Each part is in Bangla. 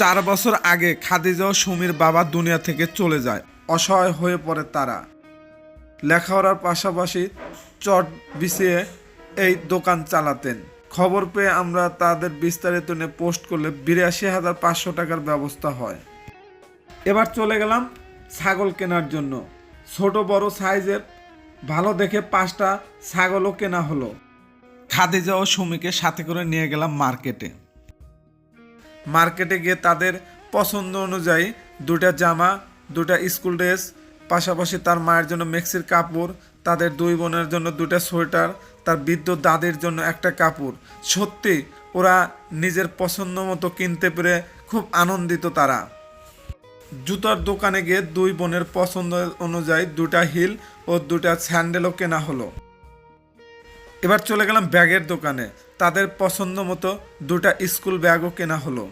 চার বছর আগে খাদিজা ও সুমির বাবা দুনিয়া থেকে চলে যায়। অসহায় হয়ে পড়ে তারা। লেখাপড়ার পাশাপাশি চট বিছিয়ে এই দোকান চালাতেন। খবর পেয়ে আমরা তাদের বিস্তারিত নিয়ে পোস্ট করলে বিরাশি হাজার পাঁচশো টাকার ব্যবস্থা হয়। এবার চলে গেলাম ছাগল কেনার জন্য। ছোট, বড় সাইজের, ভালো দেখে পাঁচটা ছাগলও কেনা হলো। খাদিজা ও সুমিকে সাথে করে নিয়ে গেলাম মার্কেটে। মার্কেটে গিয়ে তাদের পছন্দ অনুযায়ী দুটা জামা দুটা স্কুল ড্রেস, পাশাপাশি তার মায়ের জন্য মেক্সির কাপড়, তাদের দুই বোনের জন্য দুটা সোয়েটার, তার বৃদ্ধ দাদির জন্য একটা কাপড়। সত্যি, ওরা নিজের পছন্দ মতো কিনতে পেরে খুব আনন্দিত তারা। জুতার দোকানে গিয়ে দুই বোনের পছন্দ অনুযায়ী দুটা হিল ও দুটা স্যান্ডেলও কেনা হলো। এবার চলে গেলাম ব্যাগের দোকানে। তাদের পছন্দ মতো দুটা স্কুল ব্যাগও কেনা হলো।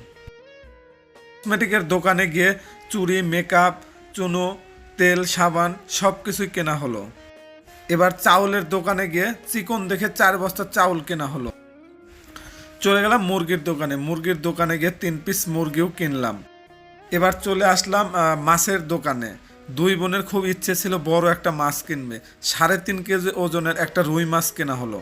কসমেটিকের দোকানে গিয়ে চুড়ি, মেকআপ, চুনো, তেল, সাবান সব কিছুই কেনা হলো। এবার চাউলের দোকানে গিয়ে চিকন দেখে চার বস্তা চাউল কেনা হলো। চলে গেলাম মুরগির দোকানে। মুরগির দোকানে গিয়ে তিন পিস মুরগিও কিনলাম। এবার চলে আসলাম মাছের দোকানে। দুই বোনের খুব ইচ্ছে ছিল বড় একটা মাছ কিনবে। সাড়ে তিন কেজি ওজনের একটা রুই মাছ কেনা হলো।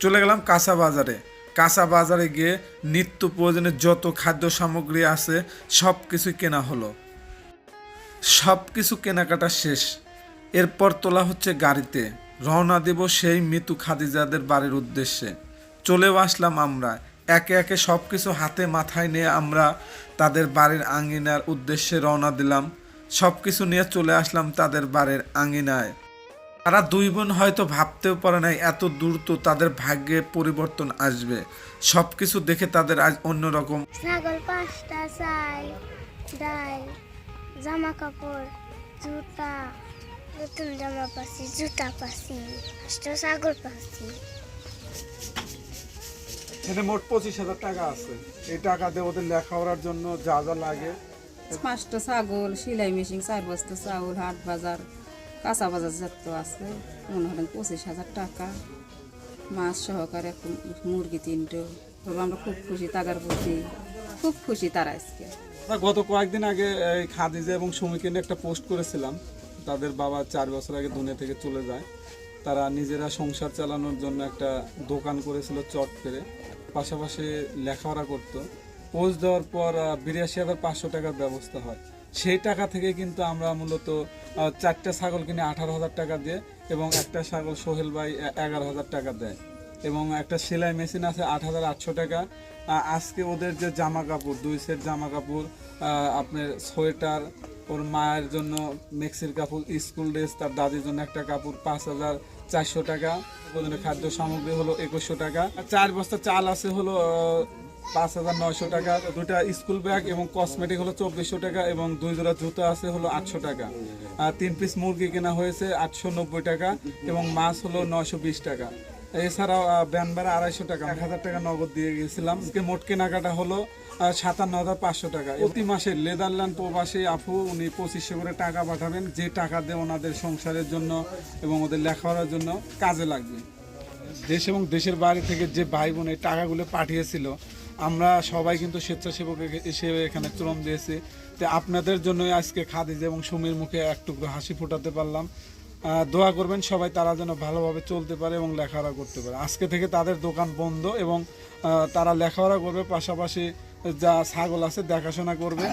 চলে গেলাম কাঁচা বাজারে। কাঁচা বাজারে গিয়ে নিত্য প্রয়োজনের যত খাদ্য সামগ্রী আছে সব কিছুই কেনা হলো। সব কিছু কেনাকাটা শেষ। এরপর তোলা হচ্ছে গাড়িতে। রওনা দেব সেই মৃত্যু খাদিজাদের বাড়ির উদ্দেশ্যে। চলেও আসলাম আমরা। একে একে সব কিছু হাতে মাথায় নিয়ে আমরা তাদের বাড়ির আঙ্গিনার উদ্দেশ্যে রওনা দিলাম। সব কিছু নিয়ে চলে আসলাম তাদের বাড়ির আঙ্গিনায় তারা দুই বোন হয়তো ভাবতেও পারে নাই এত দূর তো তাদের ভাগ্যে পরিবর্তন আসবে। সবকিছু দেখে তাদের আজ অন্যরকম। ছাগল পাঁচটা চাই ডাল জামা কাপড় জুতা নতুন জামা পাচ্ছি জুতা পাচ্ছি পাঁচটা ছাগল পাচ্ছি। এখানে মোট পঁচিশ হাজার টাকা আছে। এই টাকা দিয়ে ওদের লেখাপড়ার জন্য যা যা লাগে। পাঁচটা ছাগল সেলাই মেশিন চার বস্তা চাউল হাট বাজার কাঁচা বাজার যত আছে, মনে হলেন পঁচিশ হাজার টাকা। মাছ সহকারে এক মুরগি তিনটো তবে আমরা খুব খুশি তাগার প্রতি। খুব খুশি তারা আজকে। গত কয়েকদিন আগে এই খাদিজা এবং সুমিকে একটা পোস্ট করেছিলাম। তাদের বাবা চার বছর আগে দুনিয়া থেকে চলে যায়। তারা নিজেরা সংসার চালানোর জন্য একটা দোকান করেছিল চট ফেরে পাশাপাশি লেখাপড়া করতো। পোস্ট দেওয়ার পর বিরাশি হাজার পাঁচশো টাকার ব্যবস্থা হয়। সেই টাকা থেকে কিন্তু আমরা মূলত চারটা ছাগল কিনে আঠারো হাজার টাকা দিয়ে এবং একটা ছাগল সোহেল ভাই এগারো হাজার টাকা দেয়। এবং একটা সেলাই মেশিন আছে আট হাজার আটশো টাকা। আজকে ওদের যে জামা কাপড়, দুই সেট জামা কাপড় আপনার সোয়েটার, ওর মায়ের জন্য মেক্সির কাপড়, স্কুল ড্রেস, তার দাদির জন্য একটা কাপড়, পাঁচ হাজার চারশো টাকা। খাদ্য সামগ্রী হলো একুশশো টাকা। চার বস্তা চাল আছে হলো পাঁচ হাজার নয়শো টাকা দুটা স্কুল ব্যাগ এবং কসমেটিক হলো চব্বিশশো টাকা এবং দুই জোড়া জুতো আছে হলো আটশো টাকা। আর তিন পিস মুরগি কেনা হয়েছে আটশো নব্বই টাকা এবং মাছ হলো নয়শো বিশ টাকা। এছাড়াও আহ, ব্যান ভাড়া আড়াইশো টাকা। এক হাজার টাকা নগদ দিয়ে গেছিলাম। আজকে মোট কেনাকাটা হলো সাতান্ন হাজার পাঁচশো টাকা। প্রতি মাসে লেদারল্যান্ড প্রবাসী আপু উনি পঁচিশশো করে টাকা পাঠাবেন যে টাকা দিয়ে ওনাদের সংসারের জন্য এবং ওদের লেখাপড়ার জন্য কাজে লাগবে। দেশ এবং দেশের বাইরে থেকে যে ভাই বোন এই টাকাগুলো পাঠিয়েছিল আমরা সবাই কিন্তু স্বেচ্ছাসেবক হিসেবে এখানে শ্রম দিয়েছি। তো আপনাদের জন্যই আজকে খাদিজ এবং সুমির মুখে একটু হাসি ফোটাতে পারলাম। দোয়া করবেন সবাই তারা যেন ভালোভাবে চলতে পারে এবং লেখাপড়া করতে পারে। আজকে থেকে তাদের দোকান বন্ধ এবং তারা লেখাপড়া করবে, পাশাপাশি যা ছাগল আছে দেখাশোনা করবে।